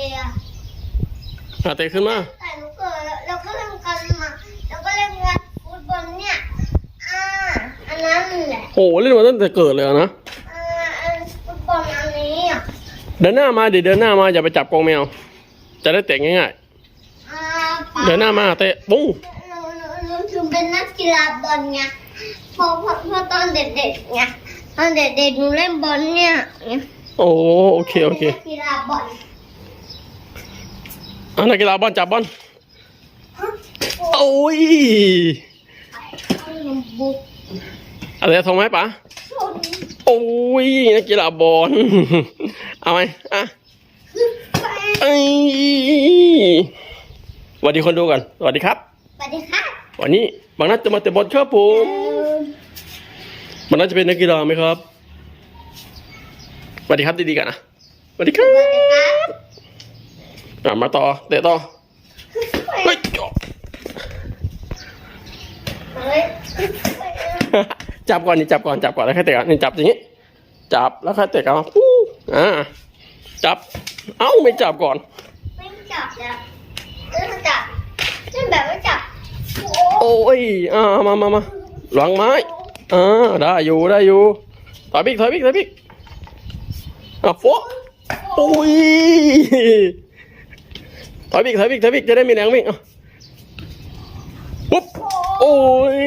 เลยอะอะเตะขึ้นมาแต่หนูเกิดแล้วก็เล่นกันมาแล้วก็เล่นกันฟุตบอลเนี่ยอ่าอันนั้นแหละโอ้โหเล่นมาตั้งแต่เกิดเลยเหรอนะอ่าอันฟุตบอลอันนี้อะเดินหน้ามาดิเดินหน้ามาอย่าไปจับกรงแมว จะได้เตะง่ายอ่าๆเดินหน้ามาเตะปุ้งหนูหนูหนูถึงเป็นนักกีฬาบอลไงเพราะเพราะเพราะตอนเด็กๆไงตอนเด็กๆหนูเล่นบอลเนี่ยเนี่ยโอ้โอเคโอเคป็นนักกีฬาบอล อะนักกีฬาบอลจับบอลฮะโอ้ยเอาหนูบุกอะไรทงไหมป๋าชนโอ้ยนักกีฬาบอลเอาไหมอะขึ้นไปเอ้ยสวัสดีคนดูก่อนสวัสดีครับสวัสดีค่ะวันนี้บางนัดจะมาเตะบอลครับผมบางนัดจะเป็นนักกีฬาไหมครับสวัสดีครับดีๆกันนะสวัสดีครับสวัสดีครับ อะมาต่อเตะต่อเฮ้ยจบเฮ้ยจับก่อนนี่จับก่อนจับก่อนแล้วค่อยเตะกันนี่จับอย่างนี้ จับแล้วค่อยเตะกันปู้อ่าจับ เอ้าไม่จับก่อน ไม่จับแล้วเล่นจับเล่นแบบไม่จับโอ้โอ้ยอ่ามามามาหลังไม้อ่าได้อยู่ได้อยู่ถอยบิ๊กถอยบิ๊กถอยบิ๊กอะโฟะโอ้ย ถอยบิกถอยบิกถอยบิกจะได้มีแรงวิ่งอะปุ๊บโอ้ย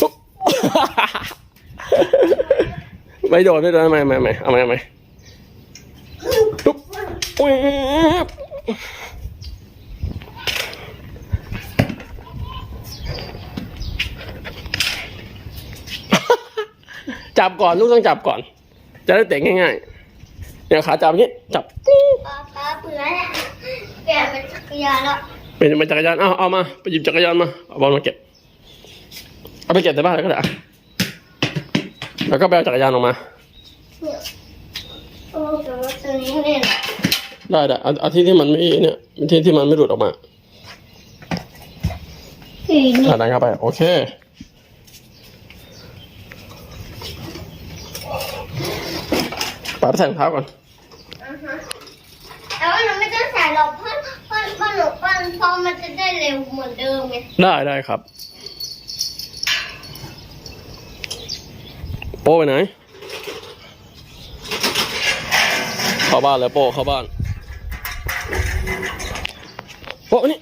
ปุ๊บไม่โดนไม่โดนไม่ไม่ไม่เอาไม่เอาไม่ปุ๊บอุ้ยจับก่อนลูกต้องจับก่อน จะได้เตะง่ายๆ อย่างขาจับอย่างนี้จับป้าป้าเบื่อแล้วเปลี่ยนเป็นจักรยานแล้วเป็นเป็นจักรยานเอาเอามาไปหยิบจักรยานมาเอาบอลมาเก็บเอาไปเก็บในบ้านแล้วก็ได้อะแล้วก็ไปเอาจักรยานออกมาเนี่ยโอ้แต่ว่าตัวนี้เนี่ยได้ได้เอาเอาที่ที่มันไม่เนี่ยที่ที่มันไม่หลุดออกมาสีนี่อ่าดันเข้าไปโอเค ป๋าไปใส่รองเท้าก่อนอ่าฮะแต่ว่าหนูไม่ต้องใส่หรอกเพราะเพราะเพราะหนูปั้นเพราะมันจะได้เร็วเหมือนเดิมไงได้ได้ครับ โป้ไปไหน เข้าบ้านเลยโป้เข้าบ้าน โป้นี่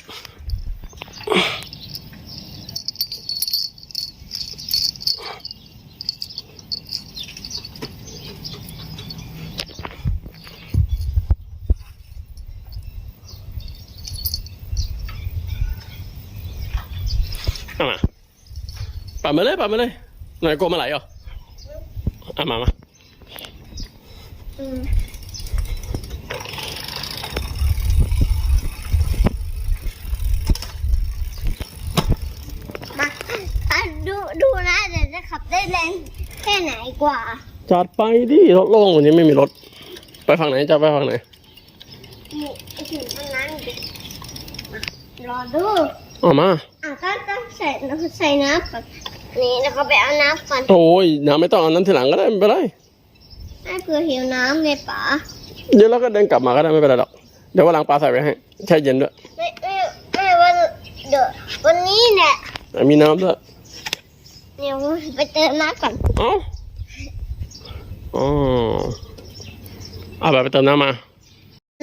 เอามาปัดมาเลยปัดมาเลย หน่อยกลัวมาไหลเหรออะมามาอืมมาอะดูดูนะเดี๋ยวจะขับได้แรงแค่ไหนกว่า จัดไปดิรถโล่งวันนี้ไม่มีรถ ไปฝั่งไหนจะไปฝั่งไหนนี่ไอ้ถึงอันนั้นดิมารอดูเออกมาอะก็ต้องใส่ใส่น้ำก่อนนี่แล้วก็ไปเอาน้ำก่อนโอ้ยน้ำไม่ต้องเอานั้นทีหลังก็ได้ไม่เป็นไรให้เผื่อหิวน้ำไงป๋าเดี๋ยวเราก็เดินกลับมาก็ได้ไม่เป็นไรหรอกเดี๋ยววันหลังปลาใส่ไว้ให้แช่เย็นด้วยไม่ไม่ไม่วันเดี๋ยววันนี้เนี่ยอะมีน้ำด้วยเดี๋ยวไปเติมน้ำก่อนเอ้าอ๋อเอาแบบไปเติมน้ำมา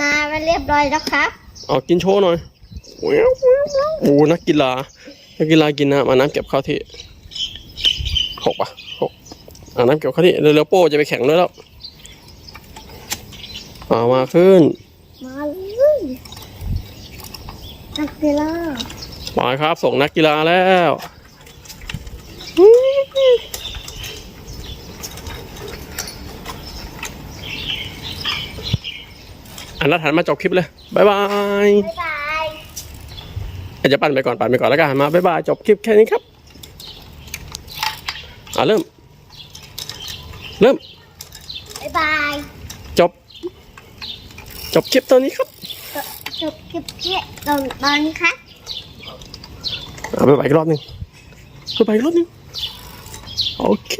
นาไปเรียบร้อยแล้วครับ เอากินโชว์หน่อย โอ้ยโอ้นักกีฬา นักกีฬากินน้ำเอาน้ำเก็บเข้าที่หกปะหกเอาน้ำเก็บเข้าที่เร็วๆโป้จะไปแข่งด้วยแล้วเอามาขึ้น มาเลยนักกีฬามาครับ ส่งนักกีฬาแล้วอันนัดหันมาจบคลิปเลยบายบายบ๊ายบาย อาจจะปั่นไปก่อนปั่นไปก่อนแล้วกันหันมาบายบายจบคลิปแค่นี้ครับอ่าเริ่ม เริ่มบ๊ายบายจบ จบคลิปตอนนี้ครับจบจบคลิปเที่ยตอนตอนนี้ครับอ่าบายบายอีกรอบหนึ่งบายบายอีกรอบหนึ่งโอเค